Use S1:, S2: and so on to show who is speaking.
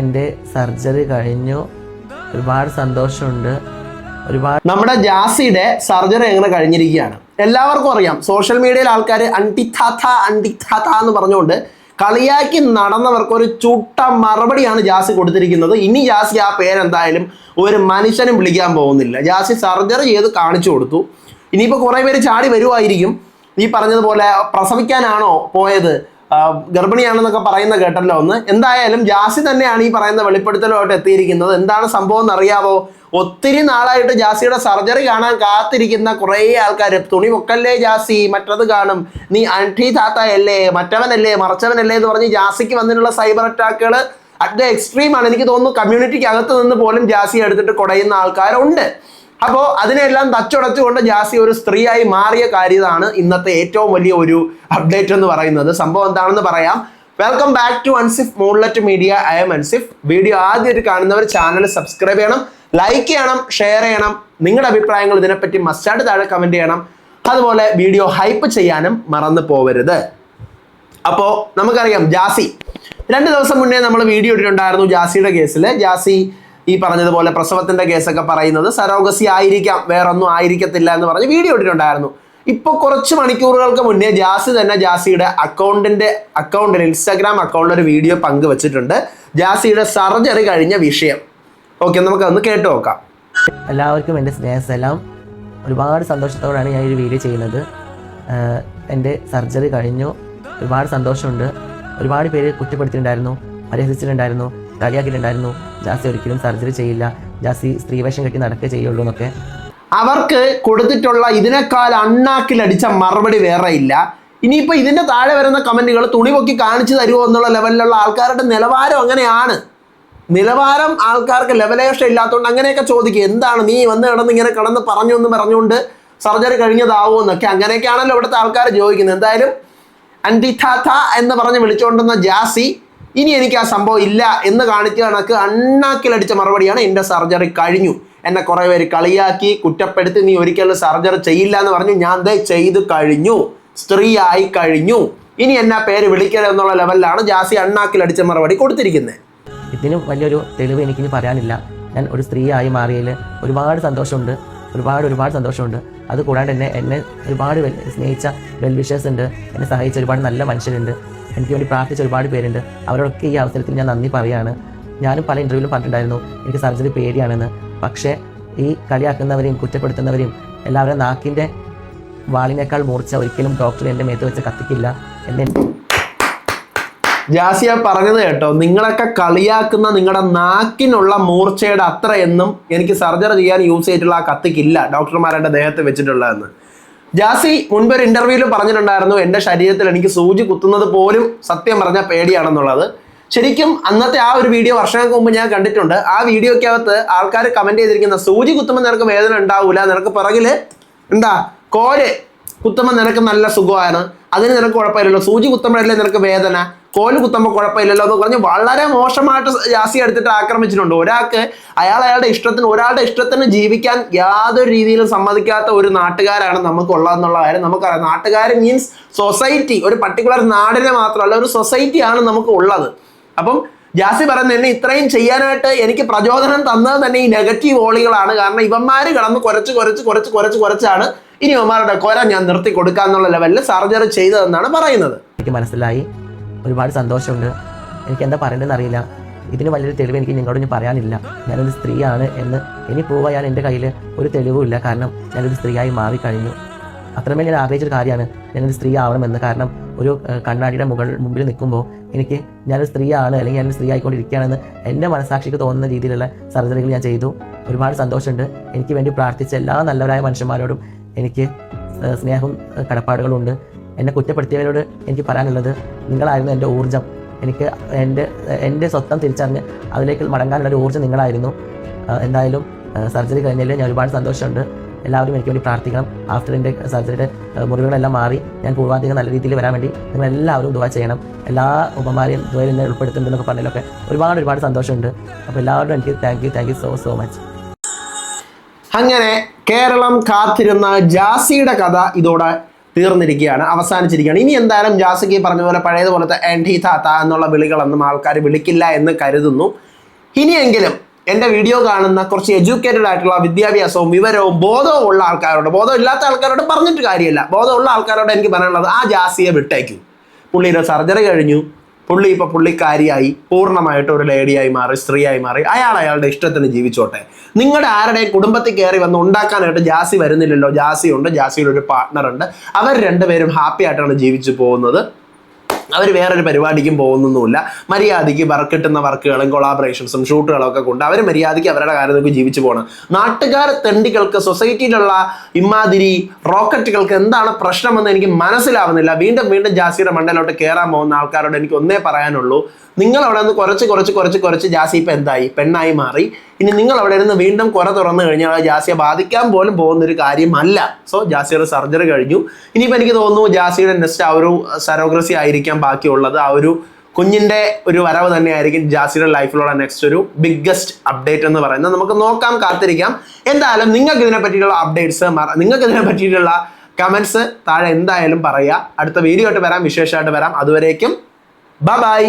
S1: എന്റെ സർജറി കഴിഞ്ഞു. ഒരുപാട് സന്തോഷമുണ്ട്. ഒരുപാട്
S2: നമ്മുടെ ജാസിയുടെ സർജറി എങ്ങനെ കഴിഞ്ഞിരിക്കുകയാണ്? എല്ലാവർക്കും അറിയാം. സോഷ്യൽ മീഡിയയിൽ ആൾക്കാർ അണ്ടിത്താത്ത അണ്ടിത്താത്ത എന്ന് പറഞ്ഞുകൊണ്ട് കളിയാക്കി നടന്നവർക്ക് ഒരു ചുട്ട മറുപടിയാണ് ജാസി കൊടുത്തിരിക്കുന്നത്. ഇനി ജാസി ആ പേരെന്തായാലും ഒരു മനുഷ്യനും വിളിക്കാൻ പോകുന്നില്ല. ജാസി സർജറി ചെയ്ത് കാണിച്ചു കൊടുത്തു. ഇനിയിപ്പോൾ കുറേ പേര് ചാടി വരുമായിരിക്കും ഈ പറഞ്ഞതുപോലെ പ്രസവിക്കാനാണോ പോയത്? ഗർഭിണിയാണെന്നൊക്കെ പറയുന്ന കേട്ടല്ലോ ഒന്ന്. എന്തായാലും ജാസി തന്നെയാണ് ഈ പറയുന്ന വെളിപ്പെടുത്തലുമായിട്ട് എത്തിയിരിക്കുന്നത്. എന്താണ് സംഭവം എന്നറിയാവോ? ഒത്തിരി നാളായിട്ട് ജാസിയുടെ സർജറി കാണാൻ കാത്തിരിക്കുന്ന കുറേ ആൾക്കാർ തുണി പൊക്കല്ലേ ജാസി? മറ്റത് കാണും. നീ അൺഠി താത്തയല്ലേ? മറ്റവനല്ലേ? മറച്ചവനല്ലേ എന്ന് പറഞ്ഞ് ജാസിക്ക് വന്നിട്ടുള്ള സൈബർ അറ്റാക്കുകൾ അറ്റ് ദ എക്സ്ട്രീം ആണ്. എനിക്ക് തോന്നുന്നു കമ്മ്യൂണിറ്റിക്ക് അകത്ത് നിന്ന് പോലും ജാസി എടുത്തിട്ട് കുടയുന്ന ആൾക്കാരുണ്ട്. അപ്പോൾ അതിനെല്ലാം തച്ചുടച്ചുകൊണ്ട് ജാസി ഒരു സ്ത്രീയായി മാറിയ കാര്യതാണ് ഇന്നത്തെ ഏറ്റവും വലിയ ഒരു അപ്ഡേറ്റ് എന്ന് പറയുന്നത്. സംഭവം എന്താണെന്ന് പറയാം. Welcome back to Ansif moonlight media I'm Ansif video ആദ്യമായിട്ട് കാണുന്നവർ ചാനൽ സബ്സ്ക്രൈബ് ചെയ്യണം ലൈക്ക് ചെയ്യണം ഷെയർ ചെയ്യണം. നിങ്ങളുടെ അഭിപ്രായങ്ങൾ ഇതിനെപ്പറ്റി മസ്റ്റായിട്ട് താഴെ കമന്റ് ചെയ്യണം. അതുപോലെ വീഡിയോ ഹൈപ്പ് ചെയ്യാനും മറന്നു പോവരുത്. അപ്പോൾ നമുക്കറിയാം ജാസി. രണ്ട് ദിവസം മുന്നേ നമ്മൾ വീഡിയോ ഇട്ടിട്ടുണ്ടായിരുന്നു ജാസിയുടെ കേസിൽ ജാസി ഈ പറഞ്ഞതുപോലെ പ്രസവത്തിന്റെ കേസൊക്കെ പറയുന്നത് സരോഗസി ആയിരിക്കാം വേറൊന്നും ആയിരിക്കത്തില്ല എന്ന് പറഞ്ഞ് വീഡിയോ ഇട്ടിട്ടുണ്ടായിരുന്നു. ഇപ്പോൾ കുറച്ച് മണിക്കൂറുകൾക്ക് മുന്നേ ജാസി തന്നെ ജാസിയുടെ അക്കൗണ്ടിന്റെ അക്കൗണ്ടിൽ ഇൻസ്റ്റാഗ്രാം അക്കൗണ്ടിൽ ഒരു വീഡിയോ പങ്കുവച്ചിട്ടുണ്ട്. ജാസിയുടെ സർജറി കഴിഞ്ഞ വിഷയം. ഓക്കെ നമുക്ക് ഒന്ന് കേട്ടു നോക്കാം.
S1: എല്ലാവർക്കും എന്റെ സ്നേഹസെല്ലാം. ഒരുപാട് സന്തോഷത്തോടാണ് ഞാൻ ഈ വീഡിയോ ചെയ്യുന്നത്. എന്റെ സർജറി കഴിഞ്ഞു. ഒരുപാട് സന്തോഷമുണ്ട്. ഒരുപാട് പേര് കുറ്റപ്പെടുത്തിയിട്ടുണ്ടായിരുന്നു പരിഹസിച്ചിട്ടുണ്ടായിരുന്നു. കളിയാക്കിയിട്ടുണ്ടായിരുന്നു ജാസി ഒരിക്കലും സർജറി ചെയ്യില്ല. ജാസി സ്ത്രീവേഷം കെട്ടി നടക്കേ ചെയ്യുള്ളൂ എന്നൊക്കെ.
S2: അവർക്ക് കൊടുത്തിട്ടുള്ള ഇതിനേക്കാൾ അണ്ണാക്കിലടിച്ച മറുപടി വേറെ ഇല്ല. ഇനിയിപ്പോൾ ഇതിന്റെ താഴെ വരുന്ന കമന്റുകൾ തുണി പൊക്കി കാണിച്ചു തരുമോ എന്നുള്ള ലെവലിലുള്ള ആൾക്കാരുടെ നിലവാരം അങ്ങനെയാണ്. നിലവാരം ആൾക്കാർക്ക് ലെവലേഷൻ ഇല്ലാത്തതുകൊണ്ട് അങ്ങനെയൊക്കെ ചോദിക്കും. എന്താണ് നീ വന്ന് കിടന്ന് ഇങ്ങനെ കിടന്ന് പറഞ്ഞു എന്ന് പറഞ്ഞുകൊണ്ട് സർജറി കഴിഞ്ഞതാവോ എന്നൊക്കെ. അങ്ങനെയൊക്കെയാണല്ലോ ഇവിടുത്തെ ആൾക്കാർ ചോദിക്കുന്നത്. എന്തായാലും അൻഡിഥാഥ എന്ന് പറഞ്ഞ് വിളിച്ചുകൊണ്ടിരുന്ന ജാസി ഇനി എനിക്ക് ആ സംഭവം ഇല്ല എന്ന് കാണിച്ച കണക്ക് അണ്ണാക്കിലടിച്ച മറുപടിയാണ് എന്റെ സർജറി കഴിഞ്ഞു. എന്നെ കുറേ പേര് കളിയാക്കി കുറ്റപ്പെടുത്തി നീ ഒരിക്കലും സർജറി ചെയ്യില്ല എന്ന് പറഞ്ഞു. ഞാൻ ദേ ചെയ്തു കഴിഞ്ഞു. സ്ത്രീ ആയി കഴിഞ്ഞു. ഇനി എന്നാ പേര് വിളിക്കരുത് എന്നുള്ള ലെവലിലാണ് ജാസി അണ്ണാക്കിലടിച്ച മറുപടി കൊടുത്തിരിക്കുന്നത്
S1: ഇതിന് വലിയൊരു തെളിവ് എനിക്കിനി പറയാനില്ല. ഞാൻ ഒരു സ്ത്രീ ആയി മാറിയതിൽ ഒരുപാട് സന്തോഷമുണ്ട്. ഒരുപാട് ഒരുപാട് സന്തോഷമുണ്ട്. അത് കൂടാണ്ട് എന്നെ എന്നെ ഒരുപാട് സ്നേഹിച്ച വെൽ വിഷേഴ്സ് ഉണ്ട്. എന്നെ സഹായിച്ച ഒരുപാട് നല്ല മനുഷ്യരുണ്ട്. എനിക്ക് വേണ്ടി പ്രാർത്ഥിച്ച ഒരുപാട് പേരുണ്ട്. അവരോടൊക്കെ ഈ അവസരത്തിൽ ഞാൻ നന്ദി പറയുകയാണ് ഞാനും പല ഇന്റർവ്യൂവിലും പറഞ്ഞിട്ടുണ്ടായിരുന്നു. എനിക്ക് സർജറി പേടിയാണെന്ന്. പക്ഷേ ഈ കളിയാക്കുന്നവരെയും കുറ്റപ്പെടുത്തുന്നവരെയും എല്ലാവരും നാക്കിന്റെ വാളിനേക്കാൾ മൂർച്ച ഒരിക്കലും ഡോക്ടർ എന്റെ മേത്ത് വെച്ച് കത്തിക്കില്ല എന്നെ
S2: ജാസിയ പറഞ്ഞത് കേട്ടോ. നിങ്ങളൊക്കെ കളിയാക്കുന്ന നിങ്ങളുടെ നാക്കിനുള്ള മൂർച്ചയുടെ അത്രയൊന്നും എനിക്ക് സർജറി ചെയ്യാൻ യൂസ് ചെയ്തിട്ടുള്ള ആ കത്തിക്കില്ല ഡോക്ടർമാരുടെ ദേഹത്ത് വെച്ചിട്ടുള്ളതെന്ന്. ജാസി മുൻപ് ഒരു ഇന്റർവ്യൂവിൽ പറഞ്ഞിട്ടുണ്ടായിരുന്നു എന്റെ ശരീരത്തിൽ എനിക്ക് സൂചി കുത്തുന്നത് പോലും സത്യം പറഞ്ഞാൽ പേടിയാണെന്നുള്ളത്. ശരിക്കും അന്നത്തെ ആ ഒരു വീഡിയോ വർഷങ്ങൾക്ക് മുമ്പ് ഞാൻ കണ്ടിട്ടുണ്ട്. ആ വീഡിയോക്കകത്ത് ആൾക്കാർ കമന്റ് ചെയ്തിരിക്കുന്ന സൂചി കുത്തുമ്പോൾ നിനക്ക് വേദന ഉണ്ടാവൂല നിനക്ക് പിറകിൽ എന്താ കോര് കുത്തുമ്പോൾ നിനക്ക് നല്ല സുഖമാണ് അതിന് നിനക്ക് കുഴപ്പമില്ലല്ലോ സൂചി കുത്തുമ്പോഴല്ലേ നിനക്ക് വേദന? കോൽ കുത്തുമ്പോൾ കുഴപ്പമില്ലല്ലോ എന്ന് പറഞ്ഞ് വളരെ മോശമായിട്ട് ജാസി എടുത്തിട്ട് ആക്രമിച്ചിട്ടുണ്ട്. ഒരാൾക്ക് അയാൾ അയാളുടെ ഇഷ്ടത്തിന് ഒരാളുടെ ഇഷ്ടത്തിന് ജീവിക്കാൻ യാതൊരു രീതിയിലും സമ്മതിക്കാത്ത ഒരു നാട്ടുകാരാണ് നമുക്കുള്ളതെന്നുള്ള കാര്യം നമുക്കറിയാം. നാട്ടുകാർ മീൻസ് സൊസൈറ്റി ഒരു പർട്ടിക്കുലർ നാടിനെ മാത്രമല്ല ഒരു സൊസൈറ്റിയാണ് നമുക്ക് ഉള്ളത്. അപ്പം ജാസി പറയുന്നത് എന്നെ ഇത്രയും ചെയ്യാനായിട്ട് എനിക്ക് പ്രചോദനം തന്നത് തന്നെ ഈ നെഗറ്റീവ് ഓളികളാണ് കാരണം ഇവന്മാർ കിടന്ന് കുറച്ച് കുറച്ച് കുറച്ച് കുറച്ച് കുറച്ചാണ് ഇനി ഇവന്മാരുടെ കൊര ഞാൻ നിർത്തി കൊടുക്കാന്നുള്ള ലെവലിൽ സർജറി ചെയ്തതെന്നാണ് പറയുന്നത്.
S1: എനിക്ക് മനസ്സിലായി. ഒരുപാട് സന്തോഷമുണ്ട്. എനിക്ക് എന്താ പറയേണ്ടതെന്ന് അറിയില്ല ഇതിന് വലിയൊരു തെളിവ് എനിക്ക് നിങ്ങളോട് ഞാൻ പറയാനില്ല. ഞാനൊരു സ്ത്രീയാണ് എന്ന് ഇനി പോവുക ഞാൻ എന്റെ കയ്യിൽ ഒരു തെളിവുമില്ല കാരണം ഞാനൊരു സ്ത്രീയായി മാറിക്കഴിഞ്ഞു. അത്രമേൽ ഞാൻ ആഗ്രഹിച്ചൊരു കാര്യമാണ്. ഞാനൊരു സ്ത്രീ ആവണമെന്ന് കാരണം ഒരു കണ്ണാടിയുടെ മുകൾ മുമ്പിൽ നിൽക്കുമ്പോൾ എനിക്ക് ഞാനൊരു സ്ത്രീയാണ് അല്ലെങ്കിൽ ഞാനൊരു സ്ത്രീ ആയിക്കൊണ്ടിരിക്കുകയാണെന്ന് എന്റെ മനസാക്ഷിക്ക് തോന്നുന്ന രീതിയിലുള്ള സർജറികൾ ഞാൻ ചെയ്തു. ഒരുപാട് സന്തോഷമുണ്ട്. എനിക്ക് വേണ്ടി പ്രാർത്ഥിച്ച എല്ലാ നല്ലവരായ മനുഷ്യന്മാരോടും എനിക്ക് സ്നേഹവും കടപ്പാടുകളുണ്ട്. എന്നെ കുറ്റപ്പെടുത്തിയവരോട് എനിക്ക് പറയാനുള്ളത് നിങ്ങളായിരുന്നു എന്റെ ഊർജം. എനിക്ക് എന്റെ എന്റെ സ്വത്തം തിരിച്ചറിഞ്ഞ് അതിലേക്ക് മടങ്ങാനുള്ള ഒരു ഊർജം നിങ്ങളായിരുന്നു. എന്തായാലും സർജറി കഴിഞ്ഞതിൽ ഞാൻ ഒരുപാട് സന്തോഷമുണ്ട്. എല്ലാവരും എനിക്ക് വേണ്ടി പ്രാർത്ഥിക്കണം. ആഫ്റ്റർ എന്റെ സർജറിയുടെ മുറിവുകളെല്ലാം മാറി ഞാൻ പൂർവാധികം നല്ല രീതിയിൽ വരാൻ വേണ്ടി നിങ്ങൾ എല്ലാവരും ദുവാ ചെയ്യണം. എല്ലാ ഉപമാരെയും ദുവയിൽ എന്നെ ഉൾപ്പെടുത്തുന്നുണ്ടെന്നൊക്കെ പറഞ്ഞതിലൊക്കെ ഒരുപാട് ഒരുപാട് സന്തോഷമുണ്ട്. അപ്പോൾ എല്ലാവരും എനിക്ക് thank you thank you so so much
S2: അങ്ങനെ കേരളം കാത്തിരുന്ന ജാസിയുടെ കഥ ഇതോടെ തീർന്നിരിക്കുകയാണ് അവസാനിച്ചിരിക്കുകയാണ്. ഇനി എന്തായാലും ജാസിക്ക് ഈ പറഞ്ഞ പോലെ പഴയതുപോലത്തെ ആൻഡി താത്ത എന്നുള്ള വിളികളൊന്നും ആൾക്കാർ വിളിക്കില്ല എന്ന് കരുതുന്നു. ഇനിയെങ്കിലും എന്റെ വീഡിയോ കാണുന്ന കുറച്ച് എഡ്യൂക്കേറ്റഡ് ആയിട്ടുള്ള വിദ്യാഭ്യാസവും വിവരവും ബോധവും ഉള്ള ആൾക്കാരോട് ബോധം ഇല്ലാത്ത ആൾക്കാരോട് പറഞ്ഞിട്ട് കാര്യമില്ല. ബോധമുള്ള ആൾക്കാരോട് എനിക്ക് പറയാനുള്ളത് ആ ജാസിയെ വിട്ടേക്കും. പുള്ളിയുടെ സർജറി കഴിഞ്ഞു. പുള്ളി ഇപ്പോൾ പുള്ളിക്കാരിയായി പൂർണമായിട്ട് ഒരു ലേഡിയായി മാറി സ്ത്രീയായി മാറി. അയാൾ അയാളുടെ ഇഷ്ടത്തിന് ജീവിച്ചോട്ടെ. നിങ്ങളുടെ ആരുടെയും കുടുംബത്തിൽ കയറി വന്ന് ഉണ്ടാക്കാനായിട്ട് ജാസി വരുന്നില്ലല്ലോ. ജാസി ഉണ്ട് ജാസിയുടെ ഒരു പാർട്ട്ണർ ഉണ്ട്. അവർ രണ്ടുപേരും ഹാപ്പി ആയിട്ടാണ് ജീവിച്ചു പോകുന്നത്. അവർ വേറൊരു പരിപാടിക്കും പോകുന്നൊന്നുമില്ല. മര്യാദയ്ക്ക് വർക്ക് കിട്ടുന്ന വർക്കുകളും കൊളാബറേഷൻസും ഷൂട്ടുകളും ഒക്കെ കൊണ്ട് അവർ മര്യാദയ്ക്ക് അവരുടെ കാര്യങ്ങൾക്ക് ജീവിച്ചു പോകണം നാട്ടുകാർ തെണ്ടികൾക്ക് സൊസൈറ്റിയിലുള്ള ഇമാതിരി റോക്കറ്റുകൾക്ക് എന്താണ് പ്രശ്നമെന്ന് എനിക്ക് മനസ്സിലാവുന്നില്ല. വീണ്ടും വീണ്ടും ജാസിയുടെ മണ്ടയിലോട്ട് കയറാൻ പോകുന്ന ആൾക്കാരോട് എനിക്ക് ഒന്നേ പറയാനുള്ളൂ. നിങ്ങൾ അവിടെ നിന്ന് കുറച്ച് കുറച്ച് കുറച്ച് കുറച്ച് ജാസി ഇപ്പം എന്തായി? പെണ്ണായി മാറി. ഇനി നിങ്ങൾ അവിടെ ഇരുന്ന് വീണ്ടും കുറെ തുറന്നു കഴിഞ്ഞാൽ അത് ജാസിയെ ബാധിക്കാൻ പോലും പോകുന്ന ഒരു കാര്യമല്ല. സോ ജാസിയുടെ സർജറി കഴിഞ്ഞു. ഇനിയിപ്പോൾ എനിക്ക് തോന്നുന്നു ജാസിയുടെ നെക്സ്റ്റ് ആ ഒരു സെറോഗ്രസി ആയിരിക്കാം ബാക്കിയുള്ളത്. ആ ഒരു കുഞ്ഞിന്റെ ഒരു വരവ് തന്നെയായിരിക്കും ജാസിയുടെ ലൈഫിലുള്ള നെക്സ്റ്റ് ഒരു ബിഗ്ഗസ്റ്റ് അപ്ഡേറ്റ് എന്ന് പറയുന്നത്. നമുക്ക് നോക്കാം കാത്തിരിക്കാം. എന്തായാലും നിങ്ങൾക്ക് ഇതിനെ പറ്റിയിട്ടുള്ള അപ്ഡേറ്റ്സ് നിങ്ങൾക്ക് ഇതിനെ പറ്റിയിട്ടുള്ള കമൻസ് താഴെ എന്തായാലും പറയുക. അടുത്ത വീഡിയോ ആയിട്ട് വരാം വിശേഷമായിട്ട് വരാം. അതുവരേക്കും ബൈ ബൈ